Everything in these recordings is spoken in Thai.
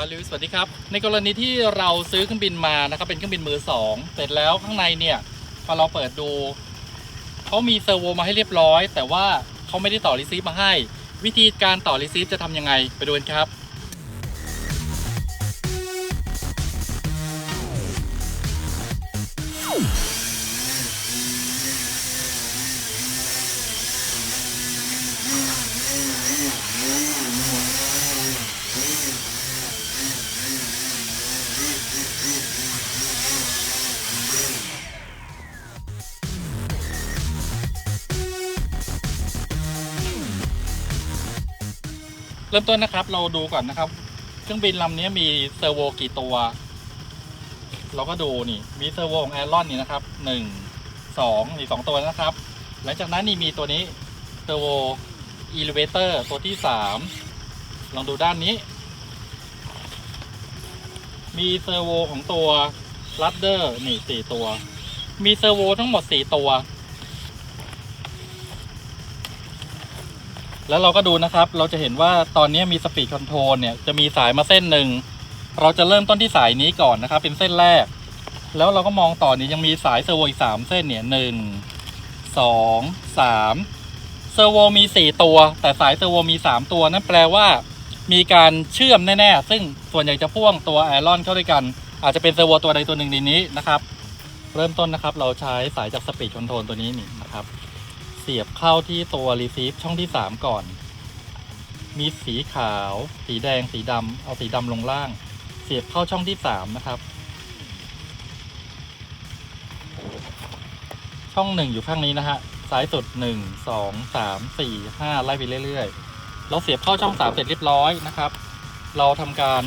วาริวสวัสดีครับ ในกรณีที่เราซื้อเครื่องบินมานะครับเป็นเครื่องบินมือสองเสร็จแล้วข้างในเนี่ยพอเราเปิดดูเขามีเซอร์โวมาให้เรียบร้อย แต่ว่าเขาไม่ได้ต่อรีซีฟมาให้ วิธีการต่อรีซีฟจะทำยังไงไปดูกันครับ เริ่มต้นนะครับ เราดูก่อนนะครับ เครื่องบินลำนี้มีเซอร์โวกี่ตัว เราก็ดูนี่ มีเซอร์โวของแอรอนนี่นะครับหนึ่งสองมีสองตัวนะครับ หลังจากนั้นนี่มีตัวนี้เซอร์โวอีเลเวเตอร์ตัวที่สามลองดูด้านนี้ มีเซอร์โวของตัวลัดเดอร์นี่สี่ตัว มีเซอร์โวทั้งหมดสี่ตัว แล้วเราก็ดูนะครับ เราจะเห็นว่าตอนนี้มีสปีดคอนโทรลเนี่ยจะมีสายมาเส้นหนึ่ง เราจะเริ่มต้นที่สายนี้ก่อนนะครับ เป็นเส้นแรก แล้วเราก็มองต่อนี่ยังมีสายเซอร์โวอีกสามเส้นเนี่ยหนึ่งสองสามเซอร์โวมีสี่ตัว แต่สายเซอร์โวมีสามตัวนั่นแปลว่า มีการเชื่อมแน่ๆ ซึ่งส่วนใหญ่จะพ่วงตัวไอรอนเข้าด้วยกัน อาจจะเป็นเซอร์โวตัวใดตัวหนึ่งในนี้นะครับ เริ่มต้นนะครับ เราใช้สายจากสปีดคอนโทรลตัวนี้นี่นะครับ สียบเข้าที่ตัว receive ช่องที่ 3 ก่อน มีสีขาว สีแดง สีดำ เอาสีดำลงล่าง เสียบเข้าช่องที่ 3 นะครับ ช่องหนึ่งอยู่ข้างนี้นะฮะ ซ้ายสุด 1 2 3 4 5 ไล่ไปเรื่อยๆ เราเสียบเข้าช่อง 3 เสร็จเรียบร้อยนะครับ เราทำการ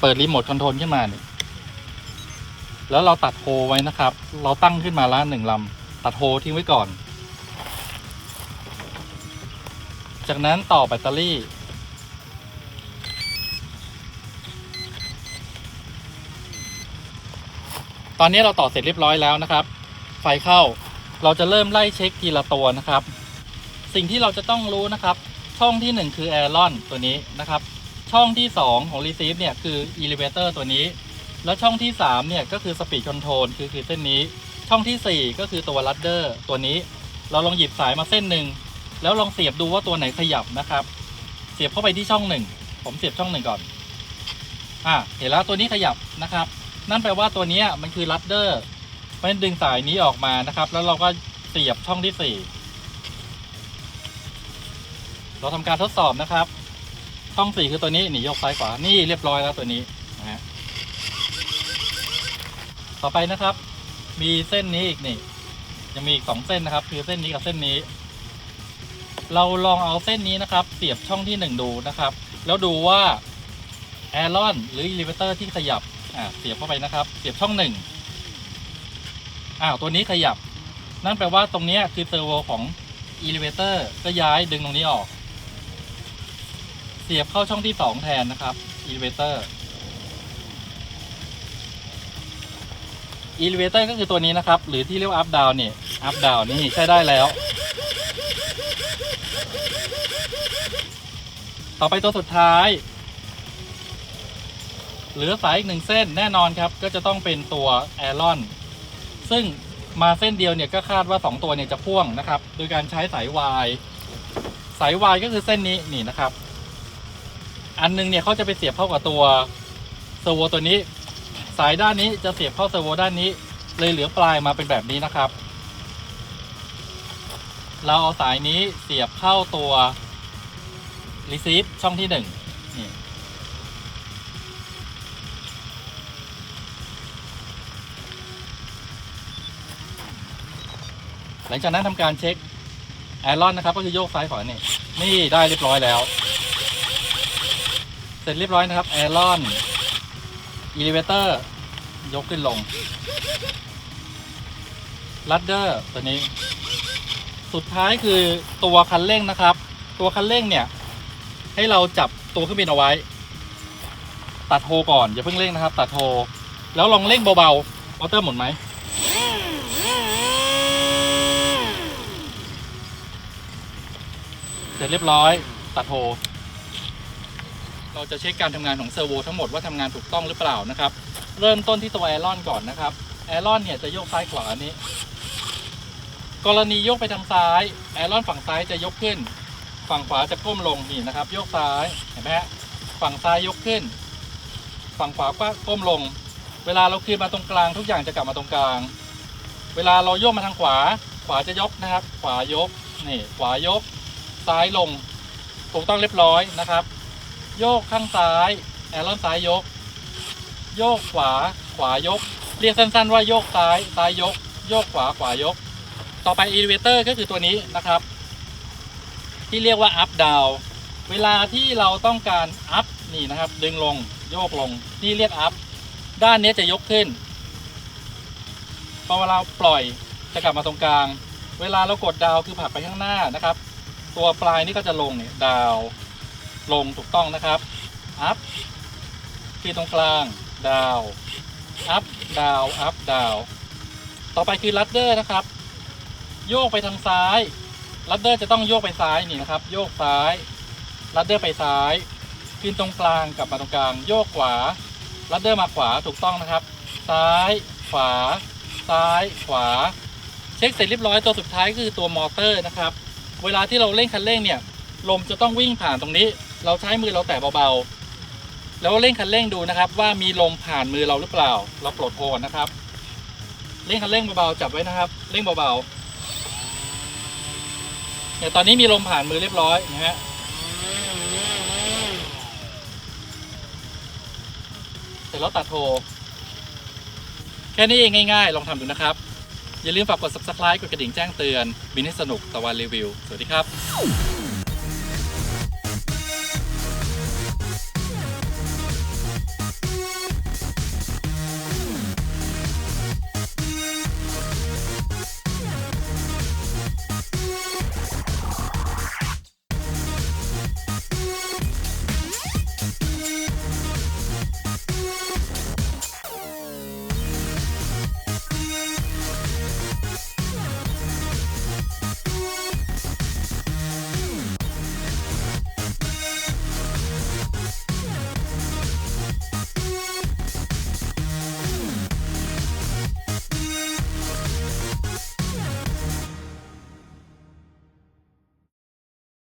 เปิดรีโมทคอนโทรลขึ้นมาเนี่ยแล้วเราตัดโฮไว้นะครับ เราตั้งขึ้นมาละหนึ่งลำ ตัดโฮทิ้งไว้ก่อน จากนั้นต่อแบตเตอรี่ ตอนนี้เราต่อเสร็จเรียบร้อยแล้วนะครับ ไฟเข้า เราจะเริ่มไล่เช็คทีละตัวนะครับ สิ่งที่เราจะต้องรู้นะครับ ช่องที่ 1 คือแอรอนตัวนี้นะครับ ช่องที่ 2 ของ Receive เนี่ยคือ Elevator ตัวนี้ แล้วช่องที่ 3 เนี่ยก็คือ Speed Control คือคือเส้นนี้ ช่องที่ 4 ก็คือตัว Ladder ตัวนี้ เราลองหยิบสายมาเส้นหนึ่งแล้วลองเสียบดูว่าตัวไหนขยับนะครับ เสียบเข้าไปที่ช่องหนึ่งผมเสียบช่องหนึ่งก่อนอะเห็นแล้วตัวนี้ขยับนะครับ นั่นแปลว่าตัวนี้มันคือ Ladder เพราะฉะนั้นดึงสายนี้ออกมานะครับ แล้วเราก็เสียบช่องที่ 4 เราทำการทดสอบนะครับ ช่อง 4 คือตัวนี้นี่ยกซ้ายขวานี่เรียบร้อยแล้วตัวนี้นะฮะต่อไปนะครับ มีเส้นนี้อีกนี่ยังมีอีกสองเส้นนะครับ คือเส้นนี้กับเส้นนี้ เราลองเอาเส้นนี้นะครับ เสียบช่องที่หนึ่งดูนะครับ แล้วดูว่าแอรอนหรือ e ิ e เวเตอร์ที่ขยับอ่าเสียบเข้าไปนะครับ เสียบช่องหนึ่งอ้าวตัวนี้ขยับ นั่นแปลว่าตรงนี้คือเซอร์โวของ e ิ e เวเตอร์ก็ย้ายดึงตรงนี้ออก เสียบเข้าช่องที่สองแทนนะครับ e ิ e เตอร์ e ิ e เตอร์ก็คือตัวนี้นะครับ หรือที่เรียกว่า up down เนี่ย up down นี่ใช้ได้แล้ว ต่อไปตัวสุดท้าย เหลือสายอีกหนึ่งเส้นแน่นอนครับ ก็จะต้องเป็นตัวแอรอนซึ่งมาเส้นเดียวเนี่ยก็คาดว่า 2 ตัวเนี่ยจะพ่วงนะครับ โดยการใช้สายวายสายวายก็คือเส้นนี้นี่นะครับ อันหนึงเนี่ยเขาจะไปเสียบเข้ากับตัวเซอร์โวตัวนี้ สายด้านนี้จะเสียบเข้าเซอร์โวด้านนี้ เลยเหลือปลายมาเป็นแบบนี้นะครับ เราเอาสายนี้เสียบเข้าตัว receive ช่องที่หนึ่งนี่หลังจากนั้นทำการเช็คแอรอนนะครับ ก็คือโยกซ้ายขวานี่นี่ได้เรียบร้อยแล้ว เสร็จเรียบร้อยนะครับแอรอน e ิ e เตอร์ ยกขึ้นลงลัดเดอร์ตัวนี้ สุดท้ายคือตัวคันเร่งนะครับ ตัวคันเร่งเนี่ย ให้เราจับตัวเครื่องบินเอาไว้ ตัดโฮก่อน อย่าเพิ่งเร่งนะครับ ตัดโฮแล้วลองเร่งเบาๆมอเตอร์หมุนไหมเสร็จเรียบร้อย ตัดโฮ เราจะเช็คการทำงานของเซอร์โวทั้งหมดว่าทำงานถูกต้องหรือเปล่านะครับ เริ่มต้นที่ตัวแอรอนก่อนนะครับแอรอนเนี่ยจะโยกซ้ายขวานี้ กรณีโยกไปทางซ้ายแอรอนฝั่งซ้ายจะยกขึ้น ฝั่งขวาจะก้มลงนี่นะครับ โยกซ้ายเห็นไหมฮะฝั่งซ้ายยกขึ้น ฝั่งขวาก็ก้มลง เวลาเราคืนมาตรงกลางทุกอย่างจะกลับมาตรงกลาง เวลาเราโยกมาทางขวา ขวาจะยกนะครับ ขวายกนี่ขวายก ซ้ายลงถูกต้องเรียบร้อยนะครับ โยกข้างซ้าย แอรอนซ้ายยก โยกขวาขวายก เรียกสั้นๆว่าโยกซ้ายซ้ายยก โยกขวาขวายก ต่อไปอีเวเตอร์ก็คือตัวนี้นะครับ ที่เรียกว่า up down เวลาที่เราต้องการ up นี่นะครับ ดึงลงโยกลงนี่เรียก up ด้านนี้จะยกขึ้นพอเวลาปล่อยจะกลับมาตรงกลาง เวลาเรากดดาวคือผลักไปข้างหน้านะครับ ตัวปลายนี่ก็จะลงเนี่ยดาว ลงถูกต้องนะครับ up คือตรงกลางดาว up ดาว up ดาวต่อไปคือลัดเดอร์นะครับ โยกไปทางซ้ายลัดเดอร์จะต้องโยกไปซ้ายนี่นะครับ โยกซ้ายลัดเดอร์ไปซ้ายขึ้นตรงกลางกลับมาตรงกลาง โยกขวาลัดเดอร์มาขวาถูกต้องนะครับ ซ้ายขวา ซ้ายขวา เช็คเสร็จเรียบร้อยตัวสุดท้ายคือตัวมอเตอร์นะครับ เวลาที่เราเร่งคันเร่งเนี่ยลมจะต้องวิ่งผ่านตรงนี้ เราใช้มือเราแตะเบาๆ แล้วเร่งคันเร่งดูนะครับ ว่ามีลมผ่านมือเราหรือเปล่า เราปลดโอนนะครับ เร่งคันเร่งเบาๆจับไว้นะครับ เร่งเบาๆเนี่ยตอนนี้มีลมผ่านมือเรียบร้อยนะฮะเสร็จแล้วตัดโทรแค่นี้เองง่ายๆ ลองทำดูนะครับ อย่าลืมฝากกด subscribe กดกระดิ่งแจ้งเตือน บินให้สนุกตะวันรีวิว สวัสดีครับ